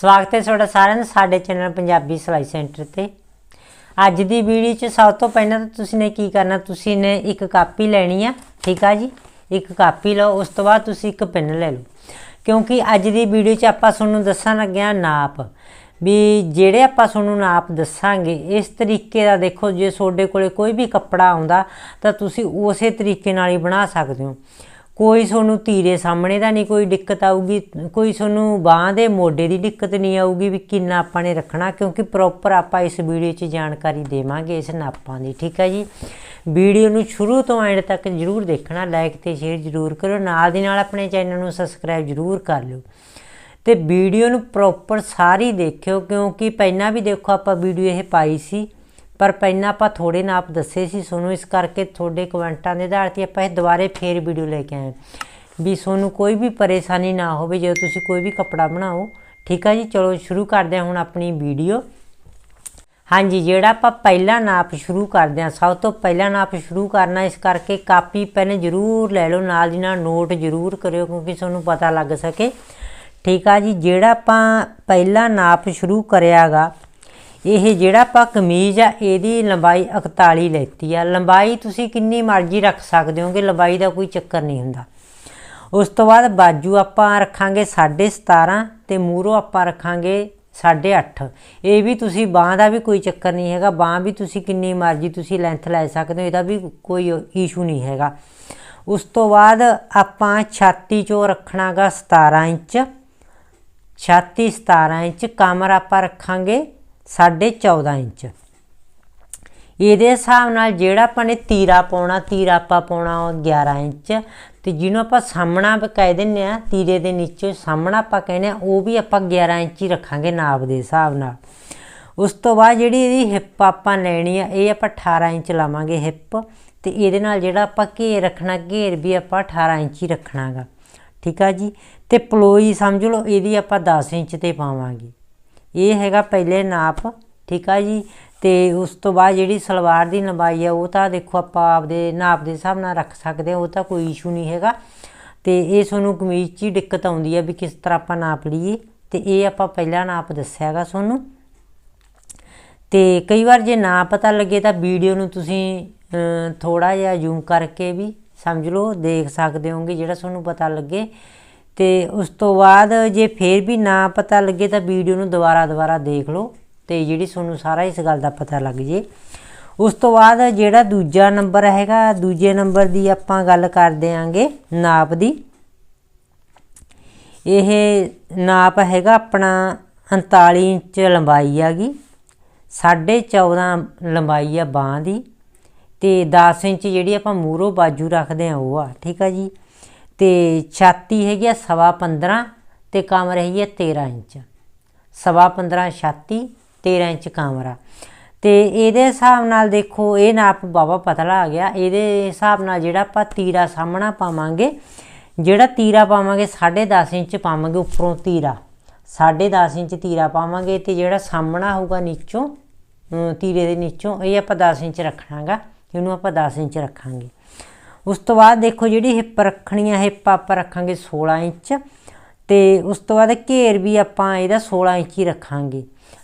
ਸਵਾਗਤ ਹੈ ਤੁਹਾਡਾ ਸਾਰਿਆਂ ਦਾ ਸਾਡੇ ਚੈਨਲ ਪੰਜਾਬੀ ਸਿਲਾਈ ਸੈਂਟਰ ਤੇ। ਅੱਜ ਦੀ ਵੀਡੀਓ 'ਚ ਸਭ ਤੋਂ ਪਹਿਲਾਂ ਤਾਂ ਤੁਸੀਂ ਨੇ ਕੀ ਕਰਨਾ, ਤੁਸੀਂ ਨੇ ਇੱਕ ਕਾਪੀ ਲੈਣੀ ਆ, ਠੀਕ ਆ ਜੀ? ਇੱਕ ਕਾਪੀ ਲਓ, ਉਸ ਤੋਂ ਬਾਅਦ ਤੁਸੀਂ ਇੱਕ ਪੈਨ ਲੈ ਲਓ। ਕਿਉਂਕਿ ਅੱਜ ਦੀ ਵੀਡੀਓ 'ਚ ਆਪਾਂ ਤੁਹਾਨੂੰ ਦੱਸਣ ਲੱਗੇ ਲੱਗਿਆ ਨਾਪ। ਵੀ ਜਿਹੜੇ ਆਪਾਂ ਤੁਹਾਨੂੰ ਨਾਪ ਦੱਸਾਂਗੇ, ਇਸ ਤਰੀਕੇ ਦਾ ਦੇਖੋ, ਜੇ ਤੁਹਾਡੇ ਕੋਲੇ ਕੋਈ ਵੀ ਕੱਪੜਾ ਆਉਂਦਾ, ਤਾਂ ਤੁਸੀਂ ਉਸੇ ਤਰੀਕੇ ਨਾਲ ਹੀ ਬਣਾ ਸਕਦੇ ਹੋ। ਕੋਈ ਤੁਹਾਨੂੰ ਧੀਰੇ ਸਾਹਮਣੇ ਦਾ ਨਹੀਂ ਕੋਈ ਦਿੱਕਤ ਆਊਗੀ, ਕੋਈ ਤੁਹਾਨੂੰ ਬਾਹ ਦੇ ਮੋਢੇ ਦੀ ਦਿੱਕਤ ਨਹੀਂ ਆਊਗੀ ਵੀ ਕਿੰਨਾ ਆਪਾਂ ਨੇ ਰੱਖਣਾ, ਕਿਉਂਕਿ ਪ੍ਰੋਪਰ ਆਪਾਂ ਇਸ ਵੀਡੀਓ 'ਚ ਜਾਣਕਾਰੀ ਦੇਵਾਂਗੇ, ਇਸ ਨਾਪਾਂ ਦੀ, ਠੀਕ ਹੈ ਜੀ? ਵੀਡੀਓ ਨੂੰ ਸ਼ੁਰੂ ਤੋਂ ਐਂਡ ਤੱਕ ਜਰੂਰ ਦੇਖਣਾ ਲਾਈਕ ਤੇ ਸ਼ੇਅਰ ਜਰੂਰ ਕਰੋ, ਨਾਲ ਦੀ ਨਾਲ ਆਪਣੇ ਚੈਨਲ ਨੂੰ ਸਬਸਕ੍ਰਾਈਬ ਜਰੂਰ ਕਰ ਲਿਓ। ਤੇ ਵੀਡੀਓ ਨੂੰ ਪ੍ਰੋਪਰ ਸਾਰੀ ਦੇਖਿਓ, ਕਿਉਂਕਿ ਪਹਿਲਾਂ ਵੀ ਦੇਖੋ ਆਪਾਂ ਵੀਡੀਓ ਇਹ ਪਾਈ ਸੀ ਪਰ ਪਹਿਲਾਂ ਆਪਾਂ ਥੋੜੇ ਨਾਪ ਦੱਸੇ ਸੀ ਤੁਹਾਨੂੰ ਇਸ ਕਰਕੇ ਤੁਹਾਡੇ ਕਮੈਂਟਾਂ ਦੇ ਆਧਾਰ ਤੇ ਆਪਾਂ ਇਹ ਦੁਬਾਰੇ ਫੇਰ ਵੀਡੀਓ ਲੈ ਕੇ ਆਏ ਵੀ ਤੁਹਾਨੂੰ ਕੋਈ ਵੀ ਪਰੇਸ਼ਾਨੀ ਨਾ ਹੋਵੇ, ਜਦੋਂ ਤੁਸੀਂ ਕੋਈ ਵੀ ਕੱਪੜਾ ਬਣਾਓ, ਠੀਕ ਆ ਜੀ? ਚਲੋ ਸ਼ੁਰੂ ਕਰਦੇ ਹਾਂ ਹੁਣ ਆਪਣੀ ਵੀਡੀਓ ਹਾਂਜੀ, ਜਿਹੜਾ ਆਪਾਂ ਪਹਿਲਾ ਨਾਪ ਸ਼ੁਰੂ ਕਰਦੇ ਹਾਂ, ਸਭ ਤੋਂ ਪਹਿਲਾ ਨਾਪ ਸ਼ੁਰੂ ਕਰਨਾ, ਇਸ ਕਰਕੇ ਕਾਪੀ, ਪੈਨ ਜ਼ਰੂਰ ਲੈ ਲਓ, ਨਾਲ ਦੀ ਨਾਲ ਨੋਟ ਜ਼ਰੂਰ ਕਰਿਓ, ਕਿਉਂਕਿ ਤੁਹਾਨੂੰ ਪਤਾ ਲੱਗ ਸਕੇ। ਠੀਕ ਆ ਜੀ, ਜਿਹੜਾ ਆਪਾਂ ਪਹਿਲਾ ਨਾਪ ਸ਼ੁਰੂ ਕਰਿਆਗਾ ਇਹ ਜਿਹੜਾ ਆਪਾਂ ਕਮੀਜ਼ ਆ, ਇਹਦੀ ਲੰਬਾਈ 41 ਲੈਤੀ ਆ। ਲੰਬਾਈ ਤੁਸੀਂ ਕਿੰਨੀ ਮਰਜ਼ੀ ਰੱਖ ਸਕਦੇ ਹੋਗੇ, ਲੰਬਾਈ ਦਾ ਕੋਈ ਚੱਕਰ ਨਹੀਂ ਹੁੰਦਾ। ਉਸ ਤੋਂ ਬਾਅਦ ਬਾਜੂ ਆਪਾਂ ਰੱਖਾਂਗੇ 17.5 ਤੇ ਮੂਹਰੋਂ ਆਪਾਂ ਰੱਖਾਂਗੇ 8.5 ਇਹ ਵੀ ਤੁਸੀਂ ਬਾਹ ਦਾ ਵੀ ਕੋਈ ਚੱਕਰ ਨਹੀਂ ਹੈਗਾ। ਬਾਹ ਵੀ ਤੁਸੀਂ ਕਿੰਨੀ ਮਰਜ਼ੀ ਤੁਸੀਂ ਲੈਂਥ ਲੈ ਸਕਦੇ ਹੋ, ਇਹਦਾ ਵੀ ਕੋਈ ਇਸ਼ੂ ਨਹੀਂ ਹੈਗਾ। ਉਸ ਤੋਂ ਬਾਅਦ ਆਪਾਂ ਛਾਤੀ ਚੋਂ ਰੱਖਣਾਗਾ 17 ਇੰਚ। ਛਾਤੀ 17 ਇੰਚ, ਕਮਰ ਆਪਾਂ ਰੱਖਾਂਗੇ 14.5 ਇੰਚ। ਇਹਦੇ ਹਿਸਾਬ ਨਾਲ ਜਿਹੜਾ ਆਪਾਂ ਨੇ ਤੀਰਾ ਪਾਉਣਾ, ਤੀਰਾ ਆਪਾਂ ਪਾਉਣਾ ਉਹ 11 ਇੰਚ। ਤੇ ਜਿਹਨੂੰ ਆਪਾਂ ਸਾਹਮਣਾ ਕਹਿ ਦਿੰਨੇ ਆ, ਤੀਰੇ ਦੇ ਨੀਚੇ ਸਾਹਮਣਾ ਆਪਾਂ ਕਹਿੰਦੇ ਆ, ਉਹ ਵੀ ਆਪਾਂ 11 ਇੰਚ ਹੀ ਰੱਖਾਂਗੇ ਨਾਪ ਦੇ ਹਿਸਾਬ ਨਾਲ। ਉਸ ਤੋਂ ਬਾਅਦ ਜਿਹੜੀ ਇਹਦੀ ਹਿੱਪ ਆਪਾਂ ਲੈਣੀ ਆ, ਇਹ ਆਪਾਂ 18 ਇੰਚ ਲਾਵਾਂਗੇ ਹਿੱਪ। ਤੇ ਇਹਦੇ ਨਾਲ ਜਿਹੜਾ ਆਪਾਂ ਘੇਰ ਰੱਖਣਾ, ਘੇਰ ਵੀ ਆਪਾਂ 18 ਇੰਚ ਹੀ ਰੱਖਣਾਗਾ। ਠੀਕ ਆ ਜੀ? ਤੇ ਪਲੋਈ ਸਮਝ ਲਓ, ਇਹਦੀ ਆਪਾਂ 10 ਇੰਚ ਤੇ ਪਾਵਾਂਗੇ। ਇਹ ਹੈਗਾ ਪਹਿਲੇ ਨਾਪ, ਠੀਕ ਆ ਜੀ? ਤੇ ਉਸ ਤੋਂ ਬਾਅਦ ਜਿਹੜੀ ਸਲਵਾਰ ਦੀ ਲੰਬਾਈ ਆ, ਉਹ ਤਾਂ ਦੇਖੋ ਆਪਾਂ ਆਪਦੇ ਨਾਪ ਦੇ ਹਿਸਾਬ ਨਾਲ ਰੱਖ ਸਕਦੇ ਆ, ਉਹ ਤਾਂ ਕੋਈ ਇਸ਼ੂ ਨਹੀਂ ਹੈਗਾ। ਤੇ ਇਹ ਤੁਹਾਨੂੰ ਕਮੀਜ਼ 'ਚ ਹੀ ਦਿੱਕਤ ਆਉਂਦੀ ਆ ਵੀ ਕਿਸ ਤਰ੍ਹਾਂ ਆਪਾਂ ਨਾਪ ਲਈਏ। ਤੇ ਇਹ ਆਪਾਂ ਪਹਿਲਾ ਨਾਪ ਦੱਸਿਆਗਾ ਤੁਹਾਨੂੰ। ਤੇ ਕਈ ਵਾਰ ਜੇ ਨਾ ਪਤਾ ਲੱਗੇ ਤਾਂ ਵੀਡੀਓ ਨੂੰ ਤੁਸੀਂ ਥੋੜਾ ਜਿਹਾ ਜ਼ੂਮ ਕਰਕੇ ਵੀ ਸਮਝ ਲਓ, ਦੇਖ ਸਕਦੇ ਹੋਗੇ ਜਿਹੜਾ ਤੁਹਾਨੂੰ ਪਤਾ ਲੱਗੇ। ਤੇ ਉਸ ਤੋਂ ਬਾਅਦ ਜੇ ਫੇਰ ਵੀ ਨਾ ਪਤਾ ਲੱਗੇ ਤਾਂ ਵੀਡੀਓ ਨੂੰ ਦੁਬਾਰਾ ਦੁਬਾਰਾ ਦੇਖ ਲਓ ਤੇ ਜਿਹੜੀ ਤੁਹਾਨੂੰ ਸਾਰਾ ਇਸ ਗੱਲ ਦਾ ਪਤਾ ਲੱਗ ਜੇ। ਉਸ ਤੋਂ ਬਾਅਦ ਜਿਹੜਾ ਦੂਜਾ ਨੰਬਰ ਹੈਗਾ, ਦੂਜੇ ਨੰਬਰ ਦੀ ਆਪਾਂ ਗੱਲ ਕਰ ਦਿਆਂਗੇ ਨਾਪ ਦੀ। ਇਹ ਨਾਪ ਹੈਗਾ ਆਪਣਾ 39 ਇੰਚ ਲੰਬਾਈ ਹੈਗੀ 14.5 ਲੰਬਾਈ ਆ ਬਾਹ ਦੀ ਤੇ 10 ਇੰਚ ਜਿਹੜੀ ਆਪਾਂ ਮੂਰੋ ਬਾਜੂ ਰੱਖਦੇ ਆ ਉਹ ਆ, ਠੀਕ ਆ ਜੀ? ਤੇ ਛਾਤੀ ਹੈਗੀ ਆ ਸਵਾ 15 ਤੇ ਕਮਰ ਹੈਗੀ ਆ 13 ਇੰਚ। ਸਵਾ 15 ਛਾਤੀ 13 ਇੰਚ ਕਮਰਾ ਤੇ ਇਹਦੇ ਹਿਸਾਬ ਨਾਲ ਦੇਖੋ, ਇਹ ਨਾਪ ਬਾਬਾ ਪਤਲਾ ਆ ਗਿਆ। ਇਹਦੇ ਹਿਸਾਬ ਨਾਲ ਜਿਹੜਾ ਆਪਾਂ ਤੀਰਾ ਸਾਹਮਣਾ ਪਾਵਾਂਗੇ, ਜਿਹੜਾ ਤੀਰਾ ਪਾਵਾਂਗੇ 10.5 ਇੰਚ ਪਾਵਾਂਗੇ ਉੱਪਰੋਂ ਤੀਰਾ। 10.5 ਇੰਚ ਤੀਰਾ ਪਾਵਾਂਗੇ ਤੇ ਜਿਹੜਾ ਸਾਹਮਣਾ ਹੋਊਗਾ ਨੀਚੋਂ ਤੀਰੇ ਦੇ ਨੀਚੋਂ, ਇਹ ਆਪਾਂ 10 ਇੰਚ ਰੱਖਣਾਗਾ। ਇਹਨੂੰ ਆਪਾਂ 10 ਇੰਚ ਰੱਖਾਂਗੇ। ਉਸ ਤੋਂ ਬਾਅਦ ਦੇਖੋ ਜਿਹੜੀ ਹਿੱਪ ਰੱਖਣੀ ਆ ਹਿੱਪ ਆਪਾਂ ਰੱਖਾਂਗੇ 16 ਇੰਚ ਤੇ ਉਸ ਤੋਂ ਬਾਅਦ ਘੇਰ ਵੀ ਆਪਾਂ ਇਹਦਾ 16 ਇੰਚ ਹੀ ਰੱਖਾਂਗੇ।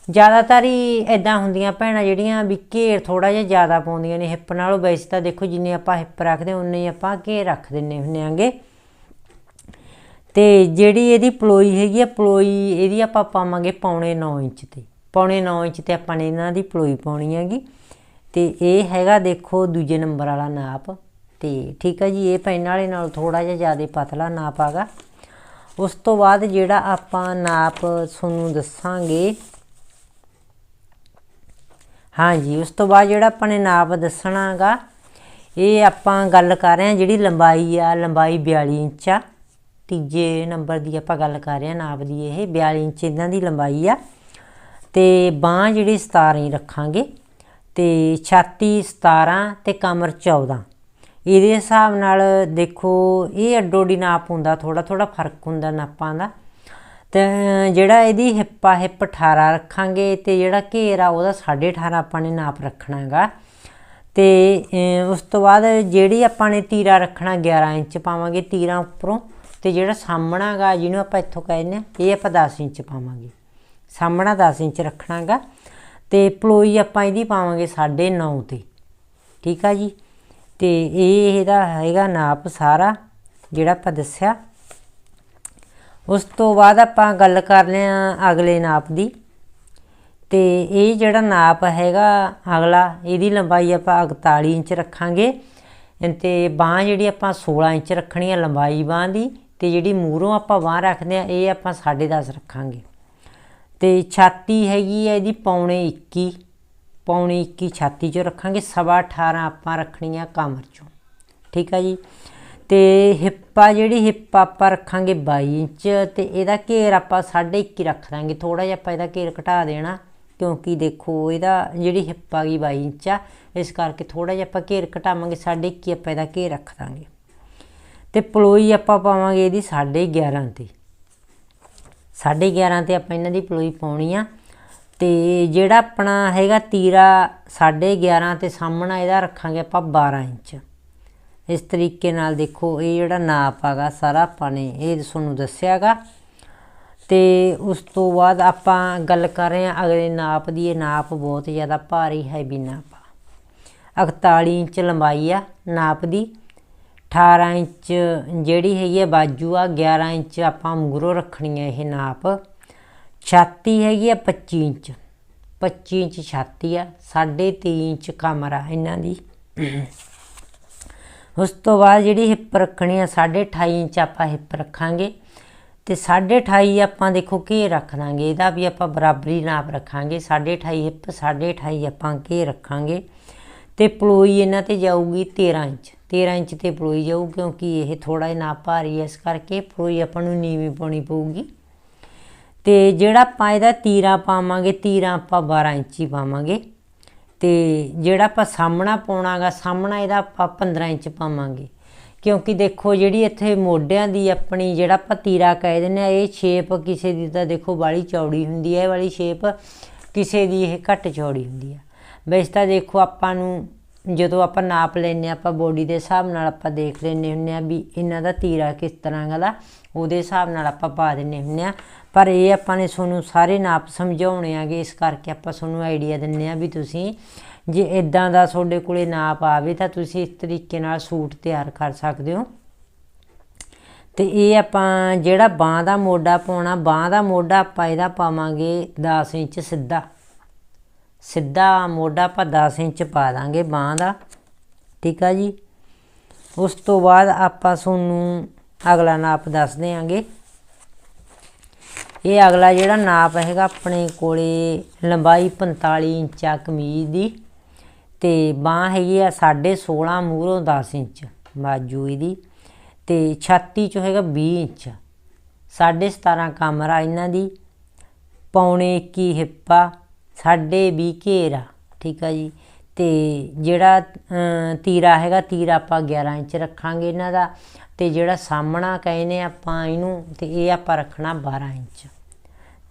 ਜ਼ਿਆਦਾਤਰ ਹੀ ਇਦਾਂ ਹੁੰਦੀਆਂ ਭੈਣਾਂ ਜਿਹੜੀਆਂ ਵੀ ਘੇਰ ਥੋੜਾ ਜਿਹਾ ਜ਼ਿਆਦਾ ਪਾਉਂਦੀਆਂ ਨੇ, ਹਿੱਪ ਨਾਲੋਂ ਵੈਸੇ ਤਾਂ ਦੇਖੋ ਜਿੰਨੇ ਆਪਾਂ ਹਿੱਪ ਰੱਖਦੇ ਉਨੇ ਹੀ ਆਪਾਂ ਘੇਰ ਰੱਖ ਦਿੰਨੇ ਹੁੰਨੇ ਆਂਗੇ ਤੇ ਜਿਹੜੀ ਇਹਦੀ ਪਲੋਈ ਹੈਗੀ ਆ, ਪਲੋਈ ਇਹਦੀ ਆਪਾਂ ਪਾਵਾਂਗੇ ਪੌਣੇ 9 ਇੰਚ ਤੇ। ਪੌਣੇ 9 ਇੰਚ ਤੇ ਆਪਾਂ ਨੇ ਇਹਨਾਂ ਦੀ ਪਲੋਈ ਪਾਉਣੀ ਹੈਗੀ। ਤੇ ਇਹ ਹੈਗਾ ਦੇਖੋ ਦੂਜੇ ਨੰਬਰ ਵਾਲਾ ਨਾਪ। ਤੇ ਠੀਕ ਹੈ ਜੀ, ਇਹ ਪੈਨ ਵਾਲੇ ਨਾਲ ਥੋੜਾ ਜਿਹਾ ਜ਼ਿਆਦਾ ਪਤਲਾ ਨਾਪ ਆਗਾ। ਉਸ ਤੋਂ ਬਾਅਦ ਜਿਹੜਾ ਆਪਾਂ ਨਾਪ ਤੁਹਾਨੂੰ ਦੱਸਾਂਗੇ, ਹਾਂਜੀ, ਉਸ ਤੋਂ ਬਾਅਦ ਜਿਹੜਾ ਆਪਾਂ ਨੇ ਨਾਪ ਦੱਸਣਾਗਾ ਇਹ ਆਪਾਂ ਗੱਲ ਕਰ ਰਹੇ ਹਾਂ ਜਿਹੜੀ ਲੰਬਾਈ ਆ, ਲੰਬਾਈ 42 ਇੰਚ ਆ। ਤੀਜੇ ਨੰਬਰ ਦੀ ਆਪਾਂ ਗੱਲ ਕਰ ਰਹੇ ਹਾਂ ਨਾਪ ਦੀ ਇਹ 42 ਇੰਚ ਇਹਨਾਂ ਦੀ ਲੰਬਾਈ ਆ। ਤੇ ਬਾਹ ਜਿਹੜੀ 17 ਹੀ ਰੱਖਾਂਗੇ, ਤੇ ਛਾਤੀ 17 ਤੇ ਕਮਰ 14 ਇਹਦੇ ਹਿਸਾਬ ਨਾਲ ਦੇਖੋ, ਇਹ ਅੱਡੋਡੀ ਨਾਪ ਹੁੰਦਾ ਥੋੜਾ ਥੋੜਾ ਫ਼ਰਕ ਹੁੰਦਾ ਨਾਪਾਂ ਦਾ। ਤੇ ਜਿਹੜਾ ਇਹਦੀ ਹਿੱਪਾ ਹਿੱਪ 18 ਰੱਖਾਂਗੇ ਤੇ ਜਿਹੜਾ ਘੇਰ ਆ, ਉਹਦਾ 18.5 ਆਪਾਂ ਨੇ ਨਾਪ ਰੱਖਣਾਗਾ ਤੇ ਉਸ ਤੋਂ ਬਾਅਦ ਜਿਹੜੀ ਆਪਾਂ ਨੇ ਤੀਰਾ ਰੱਖਣਾ 11 ਇੰਚ ਪਾਵਾਂਗੇ ਤੀਰਾ ਉੱਪਰੋਂ। ਤੇ ਜਿਹੜਾ ਸਾਹਮਣਾਗਾ ਜਿਹਨੂੰ ਆਪਾਂ ਇੱਥੋਂ ਕਹਿੰਦੇ ਆ ਇਹ ਆਪਾਂ 10 ਇੰਚ ਪਾਵਾਂਗੇ। ਸਾਹਮਣਾ 10 ਇੰਚ ਰੱਖਣਾਗਾ ਤੇ ਪਲੋਈ ਆਪਾਂ ਇਹਦੀ ਪਾਵਾਂਗੇ 9.5 ਤੇ। ਠੀਕ ਆ ਜੀ? ਤੇ ਇਹ ਇਹਦਾ ਹੈਗਾ ਨਾਪ ਸਾਰਾ, ਜਿਹੜਾ ਆਪਾਂ ਦੱਸਿਆ। ਉਸ ਤੋਂ ਬਾਅਦ ਆਪਾਂ ਗੱਲ ਕਰ ਲਿਆ ਅਗਲੇ ਨਾਪ ਦੀ। ਤੇ ਇਹ ਜਿਹੜਾ ਨਾਪ ਹੈਗਾ ਅਗਲਾ, ਇਹਦੀ ਲੰਬਾਈ ਆਪਾਂ 41 ਇੰਚ ਰੱਖਾਂਗੇ। ਤੇ ਬਾਹ ਜਿਹੜੀ ਆਪਾਂ 16 ਇੰਚ ਰੱਖਣੀ ਹੈ ਲੰਬਾਈ ਬਾਹ ਦੀ, ਤੇ ਜਿਹੜੀ ਮੂਹਰੋਂ ਆਪਾਂ ਬਾਹ ਰੱਖਦੇ ਆ, ਇਹ ਆਪਾਂ 10.5 ਰੱਖਾਂਗੇ। ਤੇ ਛਾਤੀ ਹੈਗੀ ਹੈ ਇਹਦੀ ਪੌਣੇ 21 ਪੌਣੇ 21 ਛਾਤੀ ਚੋਂ ਰੱਖਾਂਗੇ, ਸਵਾ 18 ਆਪਾਂ ਰੱਖਣੀ ਆ ਕਮਰ ਚੋਂ। ਠੀਕ ਆ ਜੀ? ਤੇ ਹਿੱਪਾ ਜਿਹੜੀ ਹਿੱਪ ਆਪਾਂ ਰੱਖਾਂਗੇ 22 ਇੰਚ, ਤੇ ਇਹਦਾ ਘੇਰ ਆਪਾਂ 21.5 ਰੱਖ ਦਾਂਗੇ। ਥੋੜਾ ਜਿਹਾ ਆਪਾਂ ਇਹਦਾ ਘੇਰ ਘਟਾ ਦੇਣਾ, ਕਿਉਂਕਿ ਦੇਖੋ ਇਹਦਾ ਜਿਹੜੀ ਹਿੱਪ ਆ ਗਈ 22 ਇੰਚ ਆ, ਇਸ ਕਰਕੇ ਥੋੜਾ ਜਿਹਾ ਆਪਾਂ ਘੇਰ ਘਟਾਵਾਂਗੇ 21.5 ਆਪਾਂ ਇਹਦਾ ਘੇਰ ਰੱਖ ਦਾਂਗੇ। ਤੇ ਪਲੋਈ ਆਪਾਂ ਪਾਵਾਂਗੇ ਇਹਦੀ 11.5 ਤੇ। 11.5 ਤੇ ਆਪਾਂ ਇਹਨਾਂ ਦੀ ਪਲੋਈ ਪਾਉਣੀ ਆ। ਤੇ ਜਿਹੜਾ ਆਪਣਾ ਹੈਗਾ ਤੀਰਾ 11.5 ਤੇ ਸਾਹਮਣਾ ਇਹਦਾ ਰੱਖਾਂਗੇ ਆਪਾਂ 12 ਇੰਚ। ਇਸ ਤਰੀਕੇ ਨਾਲ ਦੇਖੋ ਇਹ ਜਿਹੜਾ ਨਾਪ ਆਗਾ ਸਾਰਾ ਆਪਾਂ ਨੇ ਇਹ ਤੁਹਾਨੂੰ ਦੱਸਿਆਗਾ। ਤੇ ਉਸ ਤੋਂ ਬਾਅਦ ਆਪਾਂ ਗੱਲ ਕਰ ਰਹੇ ਹਾਂ ਅਗਲੇ ਨਾਪ ਦੀ। ਇਹ ਨਾਪ ਬਹੁਤ ਜ਼ਿਆਦਾ ਭਾਰੀ ਹੈਵੀ ਨਾਪ ਆ। 41 ਇੰਚ ਲੰਬਾਈ ਆ ਨਾਪ ਦੀ। 18 ਇੰਚ ਜਿਹੜੀ ਹੈਗੀ ਹੈ ਬਾਜੂ ਆ 11 ਇੰਚ ਆਪਾਂ ਮੂਰੋਂ ਰੱਖਣੀ ਹੈ ਇਹ ਨਾਪ। ਛਾਤੀ ਹੈਗੀ ਆ 25 ਇੰਚ। 25 ਇੰਚ ਛਾਤੀ ਆ 3.5 ਇੰਚ ਕਮਰਾ ਇਹਨਾਂ ਦੀ। ਉਸ ਤੋਂ ਬਾਅਦ ਜਿਹੜੀ ਹਿੱਪ ਰੱਖਣੀ ਆ 28.5 ਇੰਚ ਆਪਾਂ ਹਿੱਪ ਰੱਖਾਂਗੇ। ਤੇ 28.5 ਆਪਾਂ ਦੇਖੋ ਘੇ ਰੱਖ ਦਾਂਗੇ, ਇਹਦਾ ਵੀ ਆਪਾਂ ਬਰਾਬਰੀ ਨਾਪ ਰੱਖਾਂਗੇ। 28.5 ਹਿੱਪ 28.5 ਆਪਾਂ ਘੇ ਰੱਖਾਂਗੇ। ਤੇ ਪਲੋਈ ਇਹਨਾਂ ਤੇ ਜਾਊਗੀ 13 ਇੰਚ। 13 ਇੰਚ ਤੇ ਪਲੋਈ ਜਾਊ, ਕਿਉਂਕਿ ਇਹ ਥੋੜਾ ਜਿਹਾ ਨਾਪ ਭਾਰੀ ਹੈ ਇਸ ਕਰਕੇ ਪਲੋਈ ਆਪਾਂ ਨੂੰ ਨੀਵੀਂ ਪਾਉਣੀ ਪਊਗੀ। ਤੇ ਜਿਹੜਾ ਆਪਾਂ ਇਹਦਾ ਤੀਰਾ ਪਾਵਾਂਗੇ, ਤੀਰਾ ਆਪਾਂ 12 ਇੰਚੀ ਪਾਵਾਂਗੇ। ਤੇ ਜਿਹੜਾ ਆਪਾਂ ਸਾਹਮਣਾ ਪਾਉਣਾਗਾ, ਸਾਹਮਣਾ ਇਹਦਾ ਆਪਾਂ 15 ਇੰਚ ਪਾਵਾਂਗੇ। ਕਿਉਂਕਿ ਦੇਖੋ ਜਿਹੜੀ ਇੱਥੇ ਮੋਢਿਆਂ ਦੀ ਆਪਣੀ ਜਿਹੜਾ ਆਪਾਂ ਤੀਰਾ ਕਹਿ ਦਿੰਦੇ ਆ, ਇਹ ਸ਼ੇਪ ਕਿਸੇ ਦੀ ਤਾਂ ਦੇਖੋ ਵਾਲੀ ਚੌੜੀ ਹੁੰਦੀ ਹੈ ਇਹ ਵਾਲੀ ਸ਼ੇਪ ਕਿਸੇ ਦੀ ਇਹ ਘੱਟ ਚੌੜੀ ਹੁੰਦੀ ਆ। ਵੈਸੇ ਤਾਂ ਦੇਖੋ ਆਪਾਂ ਨੂੰ ਜਦੋਂ ਆਪਾਂ ਨਾਪ ਲੈਨੇ ਆਪਾਂ ਬੋਡੀ ਦੇ ਹਿਸਾਬ ਨਾਲ ਆਪਾਂ ਦੇਖ ਲੈਨੇ ਹੁੰਨੇ ਆ ਵੀ ਇਹਨਾਂ ਦਾ ਤੀਰਾ ਕਿਸ ਤਰ੍ਹਾਂ ਦਾ, ਉਹਦੇ ਹਿਸਾਬ ਨਾਲ ਆਪਾਂ ਪਾ ਦਿੰਨੇ ਹੁੰਨੇ ਆ ਪਰ ਇਹ ਆਪਾਂ ਨੇ ਤੁਹਾਨੂੰ ਸਾਰੇ ਨਾਪ ਸਮਝਾਉਣੇ ਆਗੇ, ਇਸ ਕਰਕੇ ਆਪਾਂ ਤੁਹਾਨੂੰ ਆਈਡੀਆ ਦਿੰਨੇ ਆ ਵੀ ਤੁਸੀਂ ਜੇ ਇਦਾਂ ਦਾ ਤੁਹਾਡੇ ਕੋਲੇ ਨਾਪ ਆਵੇ ਤਾਂ ਤੁਸੀਂ ਇਸ ਤਰੀਕੇ ਨਾਲ ਸੂਟ ਤਿਆਰ ਕਰ ਸਕਦੇ ਹੋ। ਤੇ ਇਹ ਆਪਾਂ ਜਿਹੜਾ ਬਾਹ ਦਾ ਮੋਢਾ ਪਾਉਣਾ, ਬਾਹ ਦਾ ਮੋਢਾ ਆਪਾਂ ਇਹਦਾ ਪਾਵਾਂਗੇ 10 ਇੰਚ ਸਿੱਧਾ। ਸਿੱਧਾ ਮੋਢਾ ਆਪਾਂ 10 ਇੰਚ ਪਾ ਦਾਂਗੇ ਬਾਹ ਦਾ, ਠੀਕ ਆ ਜੀ। ਉਸ ਤੋਂ ਬਾਅਦ ਆਪਾਂ ਤੁਹਾਨੂੰ ਅਗਲਾ ਨਾਪ ਦੱਸ ਦੇਾਂਗੇ ਇਹ ਅਗਲਾ ਜਿਹੜਾ ਨਾਪ ਹੈਗਾ ਆਪਣੇ ਕੋਲੇ ਲੰਬਾਈ 45 ਇੰਚ ਆ ਕਮੀਜ਼ ਦੀ ਤੇ ਬਾਹ ਹੈਗੀ ਆ 16.5 ਮੂਹਰੋਂ 10 ਇੰਚ ਬਾਜੂ ਇਹਦੀ ਤੇ ਛਾਤੀ ਚ ਹੈਗਾ 20 ਇੰਚ 17.5 ਕਮਰਾ ਇਹਨਾਂ ਦੀ, ਪੌਣੇ 21 ਹਿੱਪਾ ਸਾਢੇ 20 ਘੇਰਾ ਠੀਕ ਆ ਜੀ। ਤੇ ਜਿਹੜਾ ਤੀਰਾ ਹੈਗਾ, ਤੀਰਾ ਆਪਾਂ 11 ਇੰਚ ਰੱਖਾਂਗੇ ਇਹਨਾਂ ਦਾ। ਤੇ ਜਿਹੜਾ ਸਾਹਮਣਾ ਕਹਿੰਦੇ ਆਪਾਂ ਇਹਨੂੰ, ਤੇ ਇਹ ਆਪਾਂ ਰੱਖਣਾ 12 ਇੰਚ।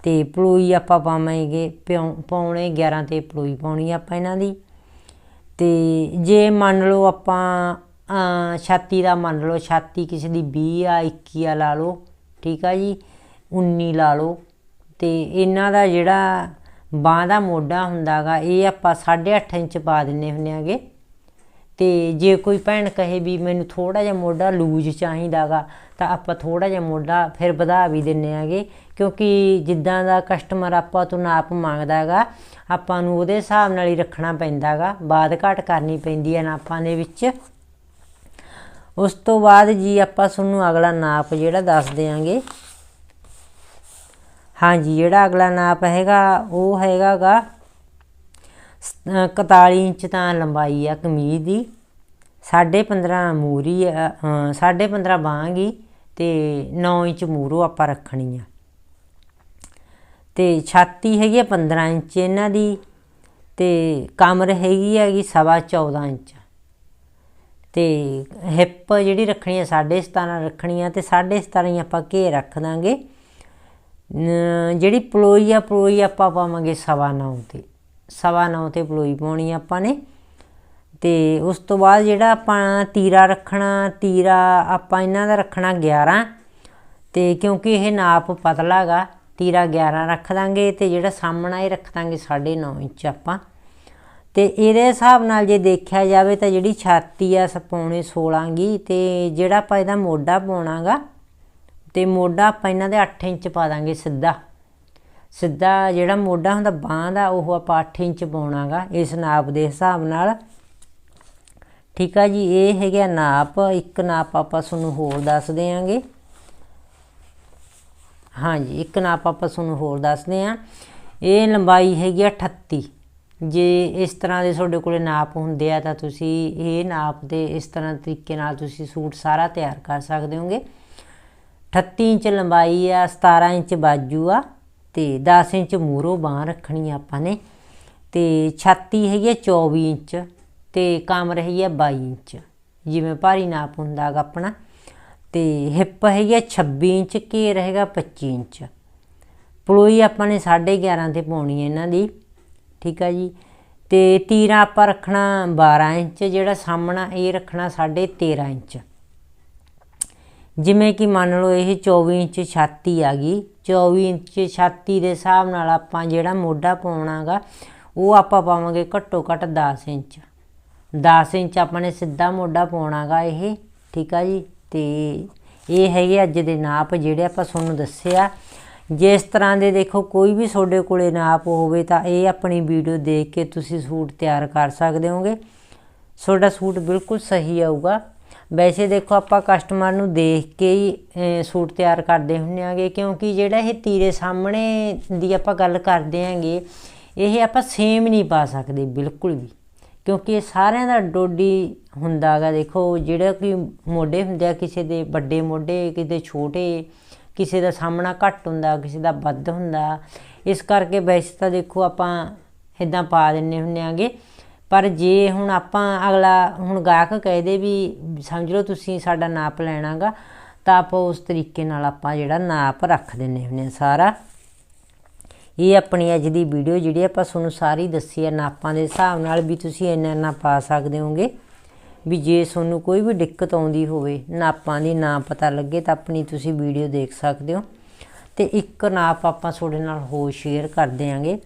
ਤੇ ਪਲੋਈ ਆਪਾਂ ਪਾਵਾਂਗੇ ਪੌਣੇ 11 ਤੇ ਪਲੋਈ ਪਾਉਣੀ ਆਪਾਂ ਇਹਨਾਂ ਦੀ। ਤੇ ਜੇ ਮੰਨ ਲਓ ਆਪਾਂ ਛਾਤੀ ਦਾ ਮੰਨ ਲਓ, ਛਾਤੀ ਕਿਸੇ ਦੀ 20 ਆ 21 ਆ ਲਾ ਲਓ, ਠੀਕ ਆ ਜੀ 19 ਲਾ ਲਓ। ਤੇ ਇਹਨਾਂ ਦਾ ਜਿਹੜਾ ਬਾਹ ਦਾ ਮੋਢਾ ਹੁੰਦਾਗਾ, ਇਹ ਆਪਾਂ 8.5 ਇੰਚ ਪਾ ਦਿੰਨੇ ਹੁੰਨੇ ਆਗੇ। ਤੇ ਜੇ ਕੋਈ ਭੈਣ ਕਹੇ ਵੀ ਮੈਨੂੰ ਥੋੜਾ ਜਿਹਾ ਮੋਢਾ ਲੂਜ ਚਾਹੀਦਾਗਾ, ਤਾਂ ਆਪਾਂ ਥੋੜਾ ਜਿਹਾ ਮੋਢਾ ਫਿਰ ਵਧਾ ਵੀ ਦਿੰਨੇ ਆਗੇ। ਕਿਉਂਕਿ ਜਿੱਦਾਂ ਦਾ ਕਸਟਮਰ ਆਪਾਂ ਤੋਂ ਨਾਪ ਮੰਗਦਾ ਮੰਗਦਾਗਾ, ਆਪਾਂ ਨੂੰ ਉਹਦੇ ਹਿਸਾਬ ਨਾਲ ਹੀ ਰੱਖਣਾ ਪੈਂਦਾਗਾ। ਬਾਦ ਘਟ ਕਰਨੀ ਪੈਂਦੀ ਹੈ ਨਾਪਾਂ ਦੇ ਵਿੱਚ। ਉਸ ਤੋਂ ਬਾਅਦ ਜੀ ਆਪਾਂ ਤੁਹਾਨੂੰ ਅਗਲਾ ਨਾਪ ਜਿਹੜਾ ਦੱਸ ਦੇਾਂਗੇ ਹਾਂਜੀ, ਜਿਹੜਾ ਅਗਲਾ ਨਾਪ ਹੈਗਾ, ਉਹ ਹੈਗਾਗਾ 41 ਇੰਚ ਤਾਂ ਲੰਬਾਈ ਆ ਕਮੀਜ਼ ਦੀ 15.5 ਮੂਰੀ ਆ 15.5 ਬਾਂਗੀ ਤੇ 9 ਇੰਚ ਮੂਰੋ ਆਪਾਂ ਰੱਖਣੀ ਆ। ਤੇ ਛਾਤੀ ਹੈਗੀ ਆ 15 ਇੰਚ ਇਹਨਾਂ ਦੀ ਤੇ ਕਮਰ ਹੈਗੀ ਹੈਗੀ ਸਵਾ 14 ਇੰਚ। ਤੇ ਹਿੱਪ ਜਿਹੜੀ ਰੱਖਣੀ ਆ 17.5 ਰੱਖਣੀ ਆ ਤੇ 17.5 ਹੀ ਆਪਾਂ ਘੇ ਰੱਖ ਦਾਂਗੇ। ਜਿਹੜੀ ਪਲੋਈ ਆ, ਪਲੋਈ ਆਪਾਂ ਪਾਵਾਂਗੇ ਸਵਾ 9 ਤੇ। ਸਵਾ 9 ਤੇ ਪਲੋਈ ਪਾਉਣੀ ਆਪਾਂ ਨੇ। ਤੇ ਉਸ ਤੋਂ ਬਾਅਦ ਜਿਹੜਾ ਆਪਾਂ ਤੀਰਾ ਰੱਖਣਾ, ਤੀਰਾ ਆਪਾਂ ਇਹਨਾਂ ਦਾ ਰੱਖਣਾ 11 ਤੇ ਕਿਉਂਕਿ ਇਹ ਨਾਪ ਪਤਲਾਗਾ ਤੀਰਾ 11 ਰੱਖ ਦਾਂਗੇ ਤੇ ਜਿਹੜਾ ਸਾਹਮਣਾ ਇਹ ਰੱਖ ਦਾਂਗੇ 9.5 ਇੰਚ ਆਪਾਂ। ਤੇ ਇਹਦੇ ਹਿਸਾਬ ਨਾਲ ਜੇ ਦੇਖਿਆ ਜਾਵੇ ਤਾਂ ਜਿਹੜੀ ਛਾਤੀ ਆ ਪੌਣੇ 16 ਗੀ ਤੇ ਜਿਹੜਾ ਆਪਾਂ ਇਹਦਾ ਮੋਢਾ ਪਾਉਣਾਗਾ ਤੇ ਮੋਢਾ ਆਪਾਂ ਇਹਨਾਂ ਦੇ 8 ਇੰਚ ਪਾ ਦਾਂਗੇ ਸਿੱਧਾ। ਸਿੱਧਾ ਜਿਹੜਾ ਮੋਢਾ ਹੁੰਦਾ ਬਾਹ ਦਾ, ਉਹ ਆਪਾਂ 8 ਇੰਚ ਪਾਉਣਾਗਾ। ਇਸ ਨਾਪ ਦੇ ਹਿਸਾਬ ਨਾਲ। ਠੀਕ ਆ ਜੀ, ਇਹ ਹੈਗਾ ਨਾਪ। ਇੱਕ ਨਾਪ ਆਪਾਂ ਤੁਹਾਨੂੰ ਹੋਰ ਦੱਸ ਦੇਾਂਗੇ ਹਾਂਜੀ ਇੱਕ ਨਾਪ ਆਪਾਂ ਤੁਹਾਨੂੰ ਹੋਰ ਦੱਸਦੇ ਆਂ ਇਹ ਲੰਬਾਈ ਹੈਗੀ 38 ਜੇ ਇਸ ਤਰ੍ਹਾਂ ਦੇ ਤੁਹਾਡੇ ਕੋਲੇ ਨਾਪ ਹੁੰਦੇ ਆ ਤਾਂ ਤੁਸੀਂ ਇਹ ਨਾਪ ਦੇ ਇਸ ਤਰ੍ਹਾਂ ਤਰੀਕੇ ਨਾਲ ਤੁਸੀਂ ਸੂਟ ਸਾਰਾ ਤਿਆਰ ਕਰ ਸਕਦੇ ਹੋਗੇ। 38 ਇੰਚ ਲੰਬਾਈ ਆ 17 ਇੰਚ ਬਾਜੂ ਆ ਤੇ 10 ਇੰਚ ਮੂਰੋ ਬਾਹ ਰੱਖਣੀ ਆ ਆਪਾਂ ਨੇ ਤੇ ਛਾਤੀ ਹੈਗੀ 24 ਇੰਚ ਤੇ ਕਮਰ ਹੈਗੀ 22 ਇੰਚ। ਜਿਵੇਂ ਭਾਰੀ ਨਾਪ ਹੁੰਦਾਗਾ ਆਪਣਾ। ਤੇ ਹਿੱਪ ਹੈਗੀ 26 ਇੰਚ, ਘੇਰ ਹੈਗਾ 25 ਇੰਚ। ਪਲੋਈ ਆਪਾਂ ਨੇ 11.5 ਤੇ ਪਾਉਣੀ ਹੈ ਇਹਨਾਂ ਦੀ, ਠੀਕ ਆ ਜੀ। ਤੇ ਤੀਰਾ ਆਪਾਂ ਰੱਖਣਾ 12 ਇੰਚ, ਜਿਹੜਾ ਸਾਹਮਣਾ ਇਹ ਰੱਖਣਾ 13.5 ਇੰਚ। ਜਿਵੇਂ ਕਿ ਮੰਨ ਲਓ ਇਹ 24 ਇੰਚ ਛਾਤੀ ਆ ਗਈ 24 ਇੰਚ ਛਾਤੀ ਦੇ ਹਿਸਾਬ ਨਾਲ ਆਪਾਂ ਜਿਹੜਾ ਮੋਢਾ ਪਾਉਣਾਗਾ, ਉਹ ਆਪਾਂ ਪਾਵਾਂਗੇ ਘੱਟੋ ਘੱਟ 10 ਇੰਚ। 10 ਇੰਚ ਆਪਾਂ ਨੇ ਸਿੱਧਾ ਮੋਢਾ ਪਾਉਣਾਗਾ ਇਹ, ਠੀਕ ਆ ਜੀ? ਤੇ ਇਹ ਹੈਗੇ ਅੱਜ ਦੇ ਨਾਪ ਜਿਹੜੇ ਆਪਾਂ ਤੁਹਾਨੂੰ ਦੱਸਿਆ। ਜਿਸ ਤਰ੍ਹਾਂ ਦੇ ਦੇਖੋ, ਕੋਈ ਵੀ ਤੁਹਾਡੇ ਕੋਲੇ ਨਾਪ ਹੋਵੇ ਤਾਂ ਇਹ ਆਪਣੀ ਵੀਡੀਓ ਦੇਖ ਕੇ ਤੁਸੀਂ ਸੂਟ ਤਿਆਰ ਕਰ ਸਕਦੇ ਹੋਗੇ। ਤੁਹਾਡਾ ਸੂਟ ਬਿਲਕੁਲ ਸਹੀ ਆਊਗਾ। ਵੈਸੇ ਦੇਖੋ ਆਪਾਂ ਕਸਟਮਰ ਨੂੰ ਦੇਖ ਕੇ ਹੀ ਸੂਟ ਤਿਆਰ ਕਰਦੇ ਹੁੰਨੇ ਆਗੇ, ਕਿਉਂਕਿ ਜਿਹੜਾ ਇਹ ਤੀਰੇ ਸਾਹਮਣੇ ਦੀ ਆਪਾਂ ਗੱਲ ਕਰਦੇ ਆਂਗੇ, ਇਹ ਆਪਾਂ ਸੇਮ ਨਹੀਂ ਪਾ ਸਕਦੇ, ਬਿਲਕੁਲ ਵੀ। ਕਿਉਂਕਿ ਇਹ ਸਾਰਿਆਂ ਦਾ ਡੋਡੀ ਹੁੰਦਾਗਾ ਦੇਖੋ, ਜਿਹੜਾ ਕਿ ਮੋਢੇ ਹੁੰਦੇ ਆ, ਕਿਸੇ ਦੇ ਵੱਡੇ ਮੋਢੇ, ਕਿਸੇ ਛੋਟੇ, ਕਿਸੇ ਦਾ ਸਾਹਮਣਾ ਘੱਟ ਹੁੰਦਾ, ਕਿਸੇ ਦਾ ਵੱਧ ਹੁੰਦਾ। ਇਸ ਕਰਕੇ ਵੈਸੇ ਤਾਂ ਦੇਖੋ ਆਪਾਂ ਇਦਾਂ ਪਾ ਦਿੰਨੇ ਹੁੰਨੇ ਆਗੇ। ਪਰ ਜੇ ਹੁਣ ਆਪਾਂ ਅਗਲਾ ਹੁਣ ਗਾਹਕ ਕਹਦੇ ਵੀ ਸਮਝ ਲਓ ਤੁਸੀਂ ਸਾਡਾ ਨਾਪ ਲੈਣਾਗਾ, ਤਾਂ ਆਪਾਂ ਉਸ ਤਰੀਕੇ ਨਾਲ ਆਪਾਂ ਜਿਹੜਾ ਨਾਪ ਰੱਖ ਦਿੰਨੇ ਹੁੰਨੇ ਸਾਰਾ। ਇਹ ਆਪਣੀ ਅੱਜ ਦੀ ਵੀਡੀਓ ਜਿਹੜੀ ਆਪਾਂ ਤੁਹਾਨੂੰ ਸਾਰੀ ਦੱਸੀ ਹੈ ਨਾਪਾਂ ਦੇ ਹਿਸਾਬ ਨਾਲ ਵੀ ਤੁਸੀਂ ਇੰਨਾ ਇੰਨਾ ਪਾ ਸਕਦੇ ਹੋਗੇ। ਵੀ ਜੇ ਤੁਹਾਨੂੰ ਕੋਈ ਵੀ ਦਿੱਕਤ ਆਉਂਦੀ ਹੋਵੇ, ਨਾਪਾਂ ਦੀ ਨਾ ਪਤਾ ਲੱਗੇ ਤਾਂ ਆਪਣੀ ਤੁਸੀਂ ਵੀਡੀਓ ਦੇਖ ਸਕਦੇ ਹੋ। ਤੇ ਇੱਕ ਨਾਪ ਆਪਾਂ ਤੁਹਾਡੇ ਨਾਲ ਹੋਰ ਸ਼ੇਅਰ ਕਰ ਦਿਆਂਗੇ।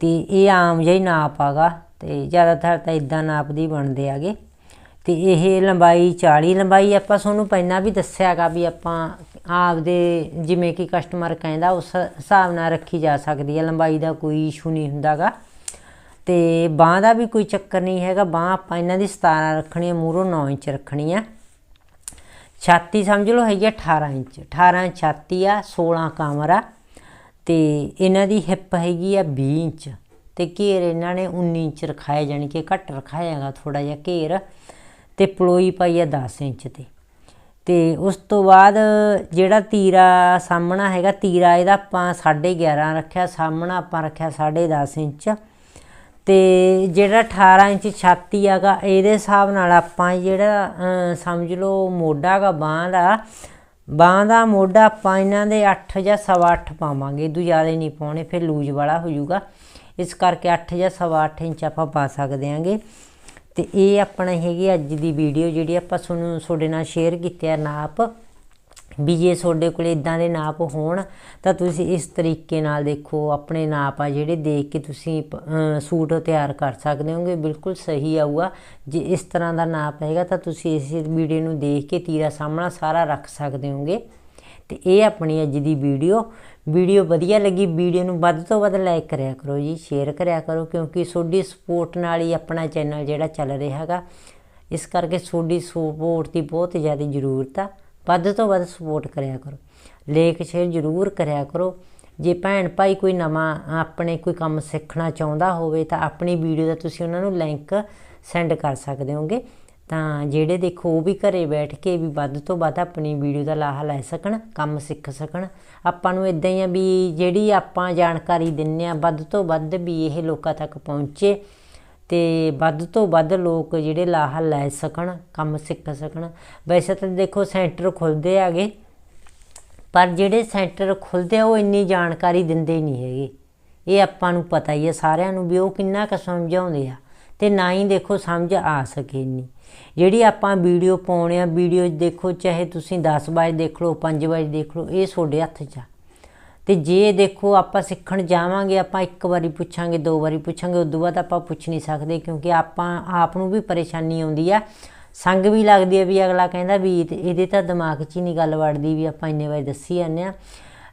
ਤੇ ਇਹ ਆਮ ਜਿਹਾ ਹੀ ਨਾਪ ਆਗਾ। ਤੇ ਜ਼ਿਆਦਾਤਰ ਤਾਂ ਇਦਾਂ ਨਾਪ ਦੀ ਬਣਦੇ ਆਗੇ ਤੇ ਇਹ ਲੰਬਾਈ 40 ਲੰਬਾਈ ਆਪਾਂ ਤੁਹਾਨੂੰ ਪਹਿਲਾਂ ਵੀ ਦੱਸਿਆਗਾ ਵੀ ਆਪਾਂ ਆਪਦੇ ਜਿਵੇਂ ਕਿ ਕਸਟਮਰ ਕਹਿੰਦਾ ਉਸ ਹਿਸਾਬ ਨਾਲ ਰੱਖੀ ਜਾ ਸਕਦੀ ਹੈ। ਲੰਬਾਈ ਦਾ ਕੋਈ ਇਸ਼ੂ ਨਹੀਂ ਹੁੰਦਾਗਾ ਤੇ ਬਾਹ ਦਾ ਵੀ ਕੋਈ ਚੱਕਰ ਨਹੀਂ ਹੈਗਾ। ਬਾਹ ਆਪਾਂ ਇਹਨਾਂ ਦੀ 17 ਰੱਖਣੀ ਹੈ ਮੂਰੋਂ 9 ਇੰਚ ਰੱਖਣੀ ਆ ਛਾਤੀ ਸਮਝ ਲਓ ਹੈਗੀ 18 ਇੰਚ। 18 ਛਾਤੀ ਆ 16 ਆ ਤੇ ਇਹਨਾਂ ਦੀ ਹਿੱਪ ਹੈਗੀ ਆ 20 ਇੰਚ। ਤੇ ਘੇਰ ਇਹਨਾਂ ਨੇ 19 ਇੰਚ ਰਖਾਇਆ ਜਾਨੀ ਕਿ ਘੱਟ ਰਖਾਇਆ ਹੈਗਾ ਥੋੜਾ ਜਿਹਾ ਘੇਰ ਤੇ ਪਲੋਈ ਪਾਈ ਆ 10 ਇੰਚ ਤੇ। ਤੇ ਉਸ ਤੋਂ ਬਾਅਦ ਜਿਹੜਾ ਤੀਰਾ ਸਾਹਮਣਾ ਹੈਗਾ, ਤੀਰਾ ਇਹਦਾ ਆਪਾਂ 11.5 ਰੱਖਿਆ, ਸਾਹਮਣਾ ਆਪਾਂ ਰੱਖਿਆ 10.5 ਇੰਚ। ਤੇ ਜਿਹੜਾ 18 ਇੰਚ ਛਾਤੀ ਹੈਗਾ, ਇਹਦੇ ਹਿਸਾਬ ਨਾਲ ਆਪਾਂ ਜਿਹੜਾ ਸਮਝ ਲਓ ਮੋਢਾ ਹੈਗਾ ਬਾਹ ਦਾ ਬਾਹ ਦਾ ਮੋਢਾ ਆਪਾਂ ਇਹਨਾਂ ਦੇ 8 ਜਾਂ 8.5 ਪਾਵਾਂਗੇ। ਇਦੋਂ ਜ਼ਿਆਦਾ ਨਹੀਂ ਪਾਉਣੇ, ਫਿਰ ਲੂਜ ਵਾਲਾ ਹੋ ਜਾਊਗਾ। ਇਸ ਕਰਕੇ 8 ਜਾਂ 8.5 ਇੰਚ ਆਪਾਂ ਪਾ ਸਕਦੇ ਆਂਗੇ। ਤੇ ਇਹ ਆਪਣਾ ਹੈਗੀ ਅੱਜ ਦੀ ਵੀਡੀਓ ਜਿਹੜੀ ਆਪਾਂ ਤੁਹਾਨੂੰ ਤੁਹਾਡੇ ਨਾਲ ਸ਼ੇਅਰ ਕੀਤੀ ਹੈ ਨਾਪ। ਵੀ ਜੇ ਤੁਹਾਡੇ ਕੋਲ ਇਦਾਂ ਦੇ ਨਾਪ ਹੋਣ, ਤਾਂ ਤੁਸੀਂ ਇਸ ਤਰੀਕੇ ਨਾਲ ਦੇਖੋ ਆਪਣੇ ਨਾਪ ਆ ਜਿਹੜੇ ਦੇਖ ਕੇ ਤੁਸੀਂ ਸੂਟ ਤਿਆਰ ਕਰ ਸਕਦੇ ਹੋਗੇ। ਬਿਲਕੁਲ ਸਹੀ ਆਊਗਾ। ਜੇ ਇਸ ਤਰ੍ਹਾਂ ਦਾ ਨਾਪ ਹੈਗਾ ਤਾਂ ਤੁਸੀਂ ਇਸ ਵੀਡੀਓ ਨੂੰ ਦੇਖ ਕੇ ਤੀਰਾ ਸਾਹਮਣਾ ਸਾਰਾ ਰੱਖ ਸਕਦੇ ਹੋਗੇ। ਤੇ ਇਹ ਆਪਣੀ ਅੱਜ ਦੀ ਵੀਡੀਓ। ਵੀਡੀਓ ਵਧੀਆ ਲੱਗੀ, ਵੀਡੀਓ ਨੂੰ ਵੱਧ ਤੋਂ ਵੱਧ ਲਾਈਕ ਕਰਿਆ ਕਰੋ ਜੀ ਸ਼ੇਅਰ ਕਰਿਆ ਕਰੋ, ਕਿਉਂਕਿ ਤੁਹਾਡੀ ਸਪੋਰਟ ਨਾਲ ਹੀ ਆਪਣਾ ਚੈਨਲ ਜਿਹੜਾ ਚੱਲ ਰਿਹਾ ਹੈਗਾ। ਇਸ ਕਰਕੇ ਤੁਹਾਡੀ ਸਪੋਰਟ ਦੀ ਬਹੁਤ ਜ਼ਿਆਦਾ ਜ਼ਰੂਰਤ ਆ। ਵੱਧ ਤੋਂ ਵੱਧ ਸਪੋਰਟ ਕਰਿਆ ਕਰੋ। ਲੇਖ ਸ਼ੇਅਰ ਜ਼ਰੂਰ ਕਰਿਆ ਕਰੋ। ਜੇ ਭੈਣ ਭਾਈ ਕੋਈ ਨਵਾਂ, ਆਪਣੇ ਕੋਈ ਕੰਮ ਸਿੱਖਣਾ ਚਾਹੁੰਦਾ ਹੋਵੇ ਤਾਂ ਆਪਣੀ ਵੀਡੀਓ ਦਾ ਤੁਸੀਂ ਉਹਨਾਂ ਨੂੰ ਲਿੰਕ ਸੈਂਡ ਕਰ ਸਕਦੇ ਹੋਗੇ। ਤਾਂ ਜਿਹੜੇ ਦੇਖੋ ਉਹ ਵੀ ਘਰੇ ਬੈਠ ਕੇ ਵੀ ਵੱਧ ਤੋਂ ਵੱਧ ਆਪਣੀ ਵੀਡੀਓ ਦਾ ਲਾਹਾ ਲੈ ਸਕਣ, ਕੰਮ ਸਿੱਖ ਸਕਣ। ਆਪਾਂ ਨੂੰ ਇਦਾਂ ਹੀ ਆ ਵੀ ਜਿਹੜੀ ਆਪਾਂ ਜਾਣਕਾਰੀ ਦਿੰਨੇ ਆ ਵੱਧ ਤੋਂ ਵੱਧ ਵੀ ਇਹ ਲੋਕਾਂ ਤੱਕ ਪਹੁੰਚੇ ਤੇ ਵੱਧ ਤੋਂ ਵੱਧ ਲੋਕ ਜਿਹੜੇ ਲਾਹਾ ਲੈ ਸਕਣ, ਕੰਮ ਸਿੱਖ ਸਕਣ। ਵੈਸੇ ਤਾਂ ਦੇਖੋ ਸੈਂਟਰ ਖੁੱਲਦੇ ਆਗੇ ਪਰ ਜਿਹੜੇ ਸੈਂਟਰ ਖੁੱਲਦੇ ਆ ਉਹ ਇੰਨੀ ਜਾਣਕਾਰੀ ਦਿੰਦੇ ਨਹੀਂ ਹੈਗੇ। ਇਹ ਆਪਾਂ ਨੂੰ ਪਤਾ ਹੀ ਹੈ ਸਾਰਿਆਂ ਨੂੰ ਵੀ ਉਹ ਕਿੰਨਾ ਕੁ ਸਮਝਾਉਂਦੇ ਆ। ਤੇ ਨਾ ਹੀ ਦੇਖੋ ਸਮਝ ਆ ਸਕੇ ਨਹੀਂ ਜਿਹੜੀ ਆਪਾਂ ਵੀਡੀਓ ਪਾਉਣੇ ਆ, ਵੀਡੀਓ ਦੇਖੋ, ਚਾਹੇ ਤੁਸੀਂ 10 ਵਾਰ ਦੇਖ ਲਓ 5 ਵਾਰ ਦੇਖ ਲਓ, ਇਹ ਤੁਹਾਡੇ ਹੱਥ 'ਚ ਆ। ਤੇ ਜੇ ਦੇਖੋ ਆਪਾਂ ਸਿੱਖਣ ਜਾਵਾਂਗੇ, ਆਪਾਂ ਇੱਕ ਵਾਰੀ ਪੁੱਛਾਂਗੇ, ਦੋ ਵਾਰੀ ਪੁੱਛਾਂਗੇ, ਉਦੋਂ ਬਾਅਦ ਆਪਾਂ ਪੁੱਛ ਨਹੀਂ ਸਕਦੇ ਕਿਉਂਕਿ ਆਪਾਂ ਆਪ ਨੂੰ ਵੀ ਪਰੇਸ਼ਾਨੀ ਆਉਂਦੀ ਆ। ਸੰਗ ਵੀ ਲੱਗਦੀ ਹੈ ਵੀ ਅਗਲਾ ਕਹਿੰਦਾ ਵੀ ਇਹਦੇ ਤਾਂ ਦਿਮਾਗ 'ਚ ਹੀ ਨਹੀਂ ਗੱਲ ਵੜਦੀ ਵੀ ਆਪਾਂ ਇੰਨੇ ਵਾਰੀ ਦੱਸੀ ਜਾਂਦੇ ਆ।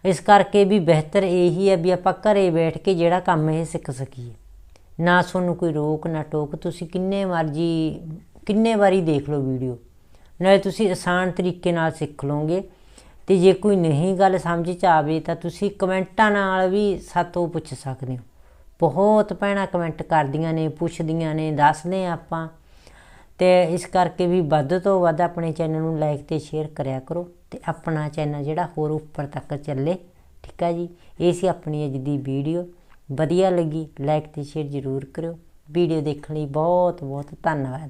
ਇਸ ਕਰਕੇ ਵੀ ਬਿਹਤਰ ਇਹੀ ਹੈ ਵੀ ਆਪਾਂ ਘਰੇ ਬੈਠ ਕੇ ਜਿਹੜਾ ਕੰਮ ਇਹ ਸਿੱਖ ਸਕੀਏ। ਨਾ ਤੁਹਾਨੂੰ ਕੋਈ ਰੋਕ, ਨਾ ਟੋਕ, ਤੁਸੀਂ ਕਿੰਨੇ ਮਰਜ਼ੀ, ਕਿੰਨੇ ਵਾਰੀ ਦੇਖ ਲਓ ਵੀਡੀਓ। ਨਾਲੇ ਤੁਸੀਂ ਆਸਾਨ ਤਰੀਕੇ ਨਾਲ ਸਿੱਖ ਲਓਗੇ। ਤੇ ਜੇ ਕੋਈ ਨਹੀਂ ਗੱਲ ਸਮਝ ਚ ਆਵੇ ਤਾਂ ਤੁਸੀਂ ਕਮੈਂਟਾਂ ਨਾਲ ਵੀ ਸਾਤੋਂ ਪੁੱਛ ਸਕਦੇ ਹੋ। ਬਹੁਤ ਭੈਣਾਂ ਕਮੈਂਟ ਕਰਦੀਆਂ ਨੇ, ਪੁੱਛਦੀਆਂ ਨੇ, ਦੱਸਦੇ ਆ ਆਪਾਂ। ਤੇ ਇਸ ਕਰਕੇ ਵੀ ਵੱਧ ਤੋਂ ਵੱਧ ਆਪਣੇ ਚੈਨਲ ਨੂੰ ਲਾਈਕ ਤੇ ਸ਼ੇਅਰ ਕਰਿਆ ਕਰੋ ਤੇ ਆਪਣਾ ਚੈਨਲ ਜਿਹੜਾ ਹੋਰ ਉੱਪਰ ਤੱਕ ਚੱਲੇ। ਠੀਕ ਆ ਜੀ? ਇਹ ਸੀ ਆਪਣੀ ਅੱਜ ਦੀ ਵੀਡੀਓ ਵਧੀਆ ਲੱਗੀ ਲਾਈਕ ਤੇ ਸ਼ੇਅਰ ਜ਼ਰੂਰ ਕਰਿਓ। ਵੀਡੀਓ ਦੇਖਣ ਲਈ ਬਹੁਤ ਬਹੁਤ ਧੰਨਵਾਦ।